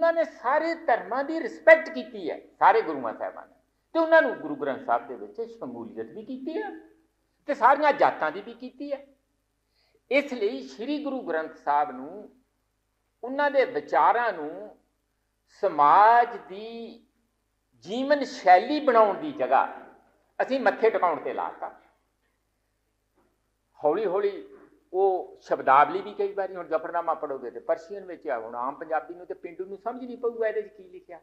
ਉਹਨਾਂ ਨੇ ਸਾਰੇ ਧਰਮਾਂ ਦੀ ਰਿਸਪੈਕਟ ਕੀਤੀ ਹੈ, ਸਾਰੇ ਗੁਰੂਆਂ ਸਾਹਿਬਾਨ ਨੇ। ਤੇ ਉਹਨਾਂ ਨੂੰ ਗੁਰੂ ਗ੍ਰੰਥ ਸਾਹਿਬ ਦੇ ਵਿੱਚ ਸ਼ਮੂਲੀਅਤ ਵੀ ਕੀਤੀ ਹੈ ਤੇ ਸਾਰੀਆਂ ਜਾਤਾਂ ਦੀ ਵੀ ਕੀਤੀ ਹੈ। ਇਸ ਲਈ ਸ੍ਰੀ ਗੁਰੂ ਗ੍ਰੰਥ ਸਾਹਿਬ ਨੂੰ, ਉਹਨਾਂ ਦੇ ਵਿਚਾਰਾਂ ਨੂੰ ਸਮਾਜ ਦੀ ਜੀਵਨ ਸ਼ੈਲੀ ਬਣਾਉਣ ਦੀ ਜਗ੍ਹਾ ਅਸੀਂ ਮੱਥੇ ਟਿਕਾਉਣ ਤੇ ਲਾਤਾ ਹੌਲੀ ਹੌਲੀ ਉਹ ਸ਼ਬਦਾਵਲੀ ਵੀ ਕਈ ਵਾਰੀ ਹੁਣ ਜ਼ਫਰਨਾਮਾ ਪੜੋਗੇ ਤੇ ਪਰਸ਼ੀਅਨ ਵਿੱਚ ਆ, ਹੁਣ ਆਮ ਪੰਜਾਬੀ ਨੂੰ ਤੇ ਪਿੰਡੂ ਨੂੰ ਸਮਝ ਨਹੀਂ ਪਊਗਾ ਇਹਦੇ ਵਿੱਚ ਕੀ ਲਿਖਿਆ।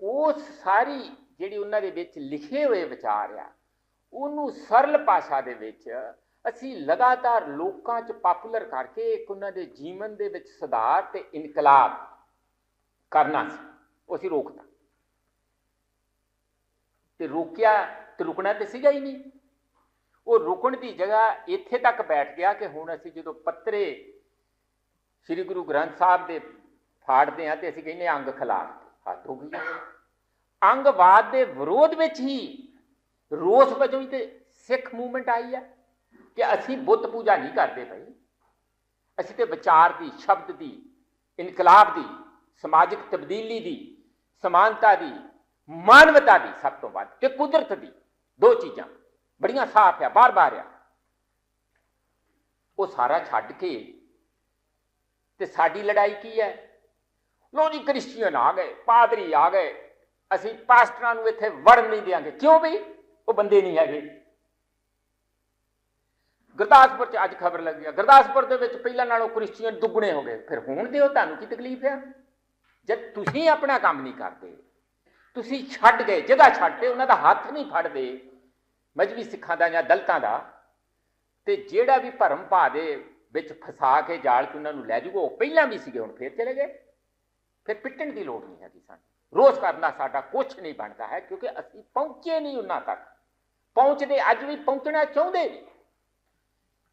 ਉਹ ਸਾਰੀ ਜਿਹੜੀ ਉਹਨਾਂ ਦੇ ਵਿੱਚ ਲਿਖੇ ਹੋਏ ਵਿਚਾਰ ਆ, ਉਹਨੂੰ ਸਰਲ ਭਾਸ਼ਾ ਦੇ ਵਿੱਚ ਅਸੀਂ ਲਗਾਤਾਰ ਲੋਕਾਂ 'ਚ ਪਪੂਲਰ ਕਰਕੇ ਇੱਕ ਉਹਨਾਂ ਦੇ ਜੀਵਨ ਦੇ ਵਿੱਚ ਸੁਧਾਰ ਤੇ ਇਨਕਲਾਬ ਕਰਨਾ ਸੀ, ਉਹ ਅਸੀਂ ਰੋਕਤਾ। ਤੇ ਰੋਕਿਆ ਤੇ ਰੁਕਣਾ ਤੇ ਸੀਗਾ ਹੀ ਨਹੀਂ। ਉਹ ਰੁਕਣ ਦੀ ਜਗ੍ਹਾ ਇੱਥੇ ਤੱਕ ਬੈਠ ਗਿਆ ਕਿ ਹੁਣ ਅਸੀਂ ਜਦੋਂ ਪੱਤਰੇ ਸ੍ਰੀ ਗੁਰੂ ਗ੍ਰੰਥ ਸਾਹਿਬ ਦੇ ਫਾੜਦੇ ਆ ਤੇ ਅਸੀਂ ਕਹਿੰਦੇ ਅੰਗ ਖਿਲਾਫ ਹੱਥ ਹੋ ਗਈ ਅੰਗਵਾਦ ਦੇ ਵਿਰੋਧ ਵਿੱਚ ਹੀ ਰੋਸ ਵਜੋਂ ਹੀ ਤੇ ਸਿੱਖ ਮੂਵਮੈਂਟ ਆਈ ਹੈ ਕਿ ਅਸੀਂ ਬੁੱਤ ਪੂਜਾ ਨਹੀਂ ਕਰਦੇ ਭਾਈ। ਅਸੀਂ ਤੇ ਵਿਚਾਰ ਦੀ, ਸ਼ਬਦ ਦੀ, ਇਨਕਲਾਬ ਦੀ, ਸਮਾਜਿਕ ਤਬਦੀਲੀ ਦੀ, ਸਮਾਨਤਾ ਦੀ, ਮਾਨਵਤਾ ਦੀ ਸਭ ਤੋਂ ਵੱਧ ਤੇ ਕੁਦਰਤ ਦੀ ਦੋ ਚੀਜ਼ਾਂ। ਬੜੀਆਂ ਸਾਫ਼ ਆ, ਬਾਰ-ਬਾਰ ਆ। ਉਹ ਸਾਰਾ ਛੱਡ ਕੇ ਤੇ ਸਾਡੀ ਲੜਾਈ ਕੀ ਹੈ? ਲੋ ਜੀ, ਕ੍ਰਿਸਚੀਅਨ ਆ ਗਏ, ਪਾਦਰੀ ਆ ਗਏ। ਅਸੀਂ ਪਾਸਟਰਾਂ ਨੂੰ ਇੱਥੇ ਵੜਨ ਨਹੀਂ ਦਿਆਂਗੇ। ਕਿਉਂ ਬਈ? ਉਹ ਬੰਦੇ ਨਹੀਂ ਹੈਗੇ। ਗੁਰਦਾਸਪੁਰ ਚ ਅੱਜ ਖਬਰ ਲੱਗੀ ਆ। ਗੁਰਦਾਸਪੁਰ ਦੇ ਵਿੱਚ ਪਹਿਲਾਂ ਨਾਲੋਂ ਕ੍ਰਿਸਚੀਅਨ ਦੁੱਗਣੇ ਹੋ ਗਏ। ਫਿਰ ਹੁਣ ਦਿਓ, ਤੁਹਾਨੂੰ ਕੀ ਤਕਲੀਫ ਆ? ਜਦ ਤੁਸੀਂ ਆਪਣਾ ਕੰਮ ਨਹੀਂ ਕਰਦੇ, ਤੁਸੀਂ ਛੱਡ ਗਏ, ਜਗ੍ਹਾ ਛੱਡ ਕੇ ਉਹਨਾਂ ਦਾ ਹੱਥ ਨਹੀਂ ਫੜਦੇ ਮਜਬੀ ਸਿੱਖਾਂ ਦਾ ਜਾਂ ਦਲਤਾਂ ਦਾ, ਤੇ ਜਿਹੜਾ ਵੀ ਭਰਮ ਭਾ ਦੇ ਵਿੱਚ ਫਸਾ ਕੇ ਜਾਲ 'ਚ ਉਹਨਾਂ ਨੂੰ ਲੈ ਜੂਗਾ, ਉਹ ਪਹਿਲਾਂ ਵੀ ਸੀਗੇ, ਹੁਣ ਫੇਰ ਚਲੇ ਗਏ। ਫਿਰ ਪਿੱਟਣ ਦੀ ਲੋੜ ਨਹੀਂ ਹੈਗੀ ਸਾਨੂੰ। ਰੋਜ਼ ਕਰਨਾ ਸਾਡਾ ਕੁਝ ਨਹੀਂ ਬਣਦਾ ਹੈ, ਕਿਉਂਕਿ ਅਸੀਂ ਪਹੁੰਚੇ ਨਹੀਂ ਉਹਨਾਂ ਤੱਕ। ਪਹੁੰਚਦੇ, ਅੱਜ ਵੀ ਪਹੁੰਚਣਾ ਚਾਹੁੰਦੇ ਨਹੀਂ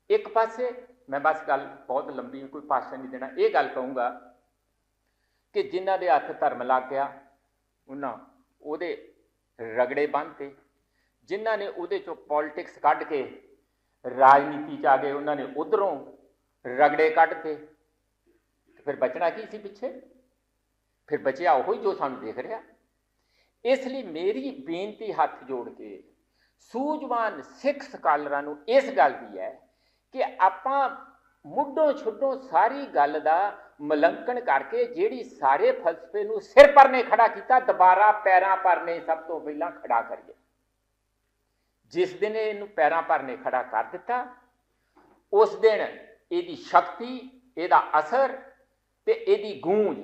ਇੱਕ ਪਾਸੇ ਮੈਂ ਬਸ ਗੱਲ ਬਹੁਤ ਲੰਬੀ, ਕੋਈ ਭਾਸ਼ਣ ਨਹੀਂ ਦੇਣਾ, ਇਹ ਗੱਲ ਕਹੂੰਗਾ ਕਿ ਜਿਨ੍ਹਾਂ ਦੇ ਹੱਥ ਧਰਮ ਲੱਗ ਗਿਆ, ਉਹਨਾਂ ਉਹਦੇ ਰਗੜੇ ਬੰਨਤੇ ਜਿਨ੍ਹਾਂ ਨੇ ਉਹਦੇ ਚੋਂ ਪੋਲਿਟਿਕਸ ਕੱਢ ਕੇ, ਰਾਜਨੀਤੀ ਚ ਆ ਗਏ, ਉਹਨਾਂ ਨੇ ਉਧਰੋਂ ਰਗੜੇ ਕੱਢਤੇ ਫਿਰ ਬਚਣਾ ਕੀ ਸੀ ਪਿੱਛੇ? ਫਿਰ ਬਚਿਆ ਉਹ ਹੀ ਜੋ ਸਾਨੂੰ ਦੇਖ ਰਿਹਾ। ਇਸ ਲਈ ਮੇਰੀ ਬੇਨਤੀ ਹੱਥ ਜੋੜ ਕੇ, ਸੂਝਵਾਨ ਸਿੱਖ ਸਕਾਲਰਾਂ ਨੂੰ ਇਸ ਗੱਲ ਦੀ ਹੈ ਕਿ ਆਪਾਂ ਮੁੱਢੋਂ ਛੁੱਡੋਂ ਸਾਰੀ ਗੱਲ ਦਾ ਮਲੰਕਣ ਕਰਕੇ ਜਿਹੜੀ ਸਾਰੇ ਫਲਸਫੇ ਨੂੰ ਸਿਰ ਪਰ ਨੇ ਖੜਾ ਕੀਤਾ, ਦੁਬਾਰਾ ਪੈਰਾਂ ਪਰ ਨੇ ਸਭ ਤੋਂ ਪਹਿਲਾਂ ਖੜਾ ਕਰੀਏ। ਜਿਸ ਦਿਨ ਇਹਨੂੰ ਪੈਰਾਂ ਭਰਨੇ ਨੇ ਖੜਾ ਕਰ ਦਿੱਤਾ, ਉਸ ਦਿਨ ਇਹਦੀ ਸ਼ਕਤੀ, ਇਹਦਾ ਅਸਰ ਤੇ ਇਹਦੀ ਗੂੰਜ,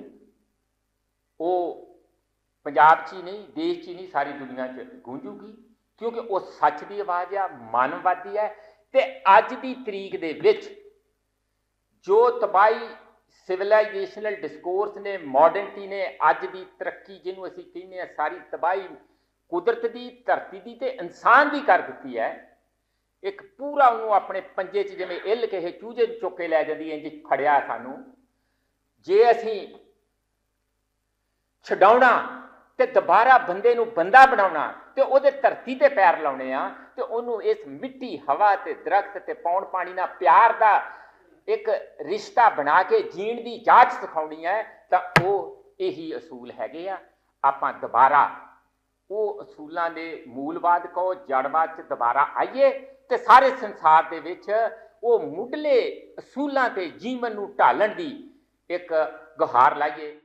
ਉਹ ਪੰਜਾਬ 'ਚ ਹੀ ਨਹੀਂ, ਦੇਸ਼ 'ਚ ਹੀ ਨਹੀਂ, ਸਾਰੀ ਦੁਨੀਆ 'ਚ ਗੂੰਜੂਗੀ, ਕਿਉਂਕਿ ਉਹ ਸੱਚ ਦੀ ਆਵਾਜ਼ ਆ ਮਨਵਾਦੀ ਹੈ ਤੇ ਅੱਜ ਦੀ ਤਰੀਕ ਦੇ ਵਿੱਚ ਜੋ ਤਬਾਈ ਸਿਵਲਾਈਜੇਸ਼ਨਲ ਡਿਸਕੋਰਸ ਨੇ ਮਾਡਰਨਿਟੀ ਨੇ, ਅੱਜ ਦੀ ਤਰੱਕੀ ਜਿਹਨੂੰ ਅਸੀਂ ਕਹਿੰਦੇ ਆ ਸਾਰੀ ਤਬਾਈ ਕੁਦਰਤ ਦੀ, ਧਰਤੀ ਦੀ ਤੇ ਇਨਸਾਨ ਦੀ ਕਰ ਦਿੱਤੀ ਹੈ। ਇੱਕ ਪੂਰਾ ਉਹਨੂੰ ਆਪਣੇ ਪੰਜੇ 'ਚ ਜਿਵੇਂ ਇੱਲ ਕੇ ਚੂਜੇ ਚੁੱਕ ਕੇ ਲੈ ਜਾਂਦੀ ਹੈ, ਇੰਜ ਖੜਿਆ ਸਾਨੂੰ। ਜੇ ਅਸੀਂ ਛਡਾਉਣਾ ਤੇ ਦੁਬਾਰਾ ਬੰਦੇ ਨੂੰ ਬੰਦਾ ਬਣਾਉਣਾ ਤੇ ਉਹਦੇ ਧਰਤੀ ਤੇ ਪੈਰ ਲਾਉਣੇ ਆ, ਤੇ ਉਹਨੂੰ ਇਸ ਮਿੱਟੀ, ਹਵਾ ਤੇ ਦਰਖਤ ਤੇ ਪੌਣ ਪਾਣੀ ਨਾਲ ਪਿਆਰ ਦਾ ਇੱਕ ਰਿਸ਼ਤਾ ਬਣਾ ਕੇ ਜੀਣ ਦੀ ਜਾਂਚ ਸਿਖਾਉਣੀ ਹੈ, ਤਾਂ ਉਹ ਇਹੀ ਅਸੂਲ ਹੈਗੇ ਆ। ਆਪਾਂ ਦੁਬਾਰਾ ਉਹ ਅਸੂਲਾਂ ਦੇ ਮੂਲਵਾਦ ਕੋ ਜੜਵਾਦ ਚ ਦੁਬਾਰਾ ਆਈਏ ਤੇ ਸਾਰੇ ਸੰਸਾਰ ਦੇ ਵਿੱਚ ਉਹ ਮੁੱਢਲੇ ਅਸੂਲਾਂ ਤੇ ਜੀਵਨ ਨੂੰ ਢਾਲਣ ਦੀ ਇੱਕ ਗੁਹਾਰ ਲਾਈਏ।